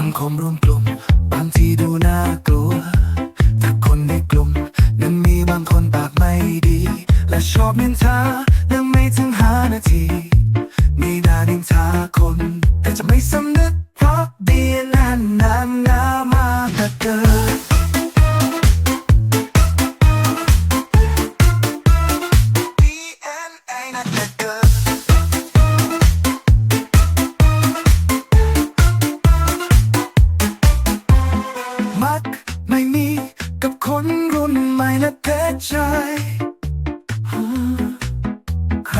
ังคมรวมกลุ่ม บางทีดูน่ากลัว ถ้าคนในกลุ่ม นั้นมีบางคนปากไม่ดี และชอบนินทาและไม่ถึงห้านาที มีด่านินทาคน แต่จะไม่สำนึก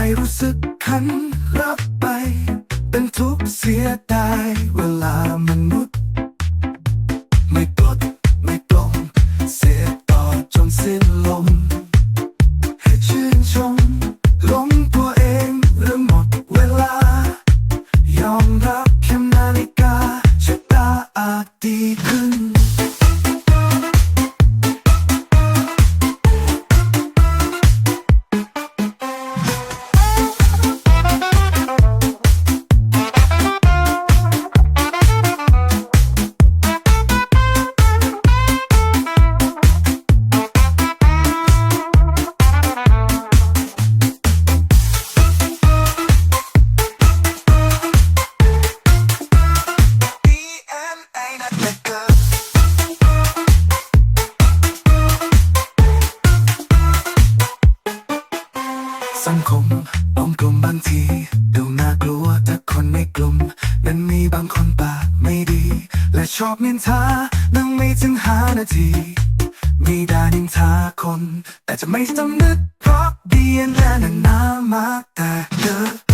รรู้สึกคันรับไป เป็นทุกข์เสียดายเวลามนุษย์ สังคมลองกลุ่มบางที ดูน่ากลัวแต่คนในกลุ่มนั้นมีบางคนปากไม่ดี และชอบนินทานั่งไม่ถึงห้านาที มีด่านินทาคน แต่จะไม่สำนึกเพราะดีและนานามากแต่เกิด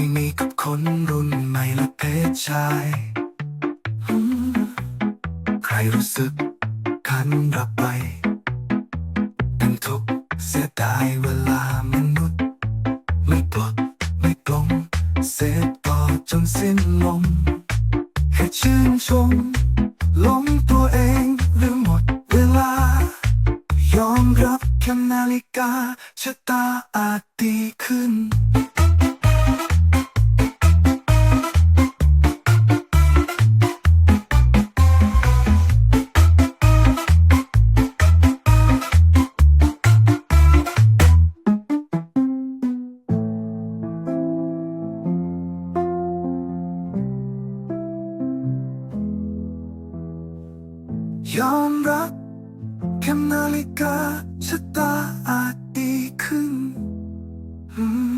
ไม่มีกับคนรุ่นใหม่และเพศชาย ใครรู้สึกคันรับไป เป็นทุกเสียดายเวลามนุษย์ ไม่ปลดไม่ปลงเสพต่อจนสิ้นลมแค่ชื่นชมหลงตัวเองหรือหมดเวลา ยอมรับแค่นาฬิกาชะตาอาจดีขึ้น ยอมรับแค่นาฬิกาชะตาอาจดีขึ้น mm.